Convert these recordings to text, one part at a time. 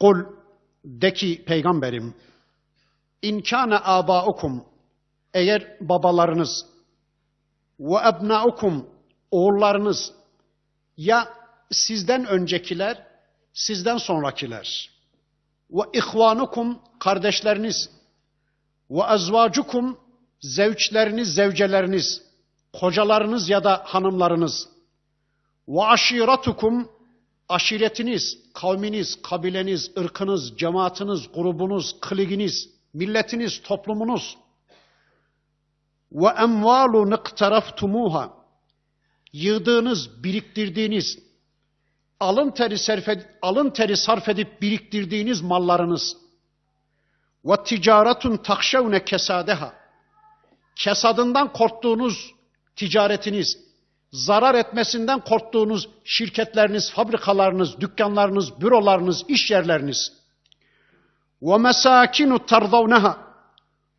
Kul de ki peygamberim İnkâne âbâukum eğer babalarınız ve ebnaukum oğullarınız ya sizden öncekiler sizden sonrakiler. Ve ihvanukum kardeşleriniz ve ezvacukum zevçleriniz zevceleriniz kocalarınız ya da hanımlarınız. Ve aşiratukum aşiretiniz, kavminiz, kabileniz, ırkınız, cemaatiniz, grubunuz, kliginiz, milletiniz, toplumunuz. Ve emvalu niktaraftumuha yığdığınız, biriktirdiğiniz, alın teri, sarf ed- alın teri sarf edip biriktirdiğiniz mallarınız. Ve ticaretun takşevne kesadeha kesadından korktuğunuz ticaretiniz, zarar etmesinden korktuğunuz şirketleriniz, fabrikalarınız, dükkanlarınız, bürolarınız, iş yerleriniz. ve mesakinu tardavneha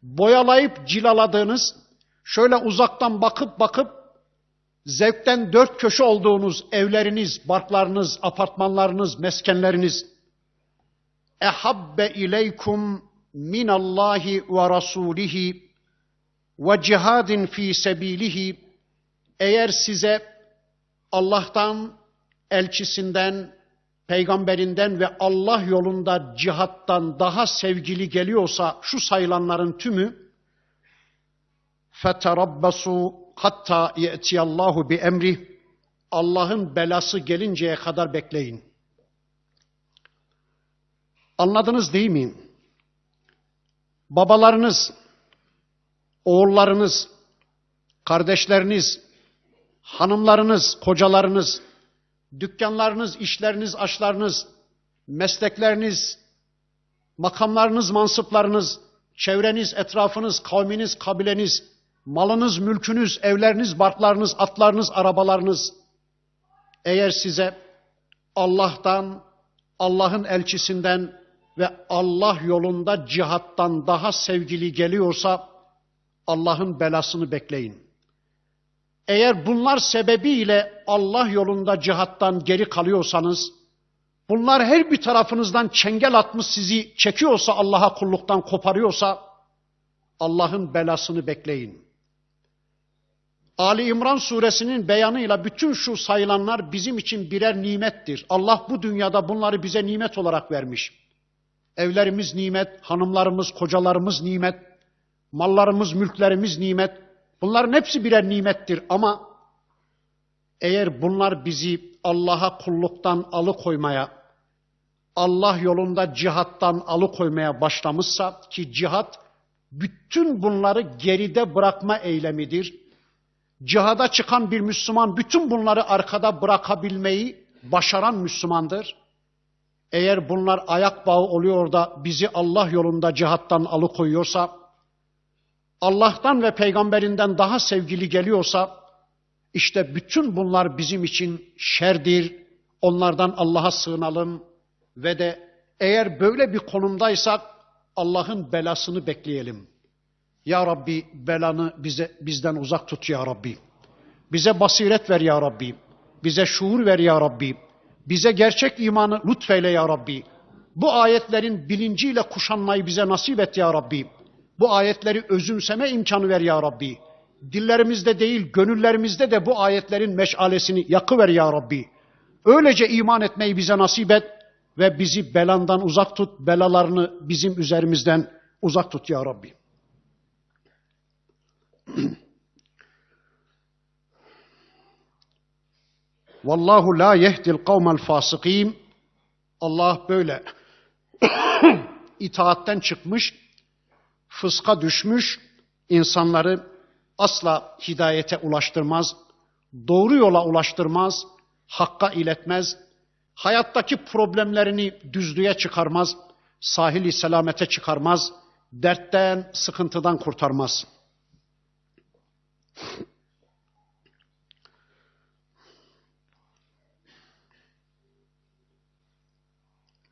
boyalayıp cilaladığınız, şöyle uzaktan bakıp bakıp zevkten dört köşe olduğunuz evleriniz, barklarınız, apartmanlarınız, meskenleriniz. ehabbe ileykum minallahi ve rasulihi ve cihadin fi sebilihi eğer size Allah'tan, elçisinden, peygamberinden ve Allah yolunda cihattan daha sevgili geliyorsa şu sayılanların tümü feterabbasu hatta ye'tiyallahu bi emri Allah'ın belası gelinceye kadar bekleyin. Anladınız değil mi? Babalarınız, oğullarınız, kardeşleriniz, hanımlarınız, kocalarınız, dükkanlarınız, işleriniz, aşlarınız, meslekleriniz, makamlarınız, mansıplarınız, çevreniz, etrafınız, kavminiz, kabileniz, malınız, mülkünüz, evleriniz, barklarınız, atlarınız, arabalarınız eğer size Allah'tan, Allah'ın elçisinden ve Allah yolunda cihattan daha sevgili geliyorsa Allah'ın belasını bekleyin. Eğer bunlar sebebiyle Allah yolunda cihattan geri kalıyorsanız, bunlar her bir tarafınızdan çengel atmış sizi çekiyorsa Allah'a kulluktan koparıyorsa, Allah'ın belasını bekleyin. Ali İmran suresinin beyanıyla bütün şu sayılanlar bizim için birer nimettir. Allah bu dünyada bunları bize nimet olarak vermiş. Evlerimiz nimet, hanımlarımız, kocalarımız nimet, mallarımız, mülklerimiz nimet. Bunların hepsi birer nimettir ama eğer bunlar bizi Allah'a kulluktan alıkoymaya, Allah yolunda cihattan alıkoymaya başlamışsa ki cihat bütün bunları geride bırakma eylemidir. Cihada çıkan bir Müslüman bütün bunları arkada bırakabilmeyi başaran Müslümandır. Eğer bunlar ayak bağı oluyor da bizi Allah yolunda cihattan alıkoyuyorsa, Allah'tan ve peygamberinden daha sevgili geliyorsa, işte bütün bunlar bizim için şerdir. Onlardan Allah'a sığınalım ve de eğer böyle bir konumdaysak Allah'ın belasını bekleyelim. Ya Rabbi belanı bize bizden uzak tut ya Rabbi. Bize basiret ver ya Rabbi. Bize şuur ver ya Rabbi. Bize gerçek imanı lütfeyle ya Rabbi. Bu ayetlerin bilinciyle kuşanmayı bize nasip et ya Rabbi. Bu ayetleri özümseme imkanı ver ya Rabbi. Dillerimizde değil, gönüllerimizde de bu ayetlerin meşalesini yakıver ya Rabbi. Öylece iman etmeyi bize nasip et ve bizi belandan uzak tut, belalarını bizim üzerimizden uzak tut ya Rabbi. Vallahu la yehdil kavmel fasıkîn. Allah böyle itaatten çıkmış, fıska düşmüş insanları asla hidayete ulaştırmaz, doğru yola ulaştırmaz, hakka iletmez, hayattaki problemlerini düzlüğe çıkarmaz, sahili selamete çıkarmaz, dertten, sıkıntıdan kurtarmaz.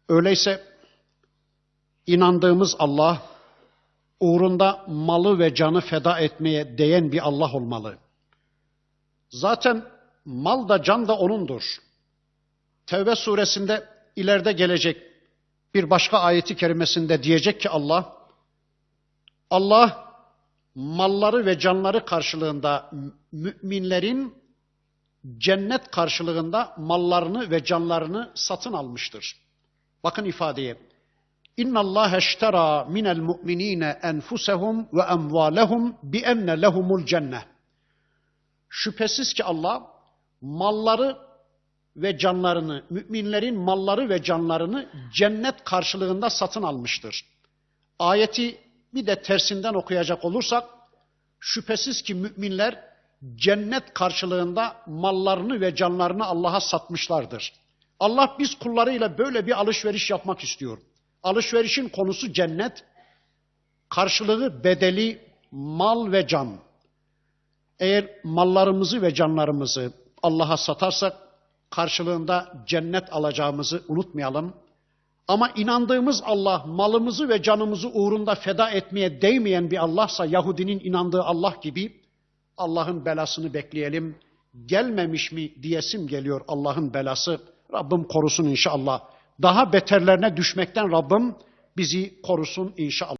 Öyleyse inandığımız Allah uğrunda malı ve canı feda etmeye değen bir Allah olmalı. Zaten mal da can da O'nundur. Tevbe suresinde ileride gelecek Bir başka ayeti kerimesinde diyecek ki Allah, Allah malları ve canları karşılığında müminlerin cennet karşılığında mallarını ve canlarını satın almıştır. Bakın ifadeye. İnna Allah eştera minel mu'minine enfusehum ve emvalehum bi enne lehumul. Şüphesiz ki Allah malları ve canlarını, müminlerin malları ve canlarını cennet karşılığında satın almıştır. Ayeti bir de tersinden okuyacak olursak, şüphesiz ki müminler cennet karşılığında mallarını ve canlarını Allah'a satmışlardır. Allah biz kullarıyla böyle bir alışveriş yapmak istiyor. Alışverişin konusu cennet, karşılığı bedeli mal ve can. Eğer mallarımızı ve canlarımızı Allah'a satarsak karşılığında cennet alacağımızı unutmayalım. Ama inandığımız Allah malımızı ve canımızı uğrunda feda etmeye değmeyen bir Allah'sa Yahudinin inandığı Allah gibi Allah'ın belasını bekleyelim. Gelmemiş mi diyesim geliyor Allah'ın belası. Rabbim korusun inşallah. Daha beterlerine düşmekten Rabbim bizi korusun inşallah.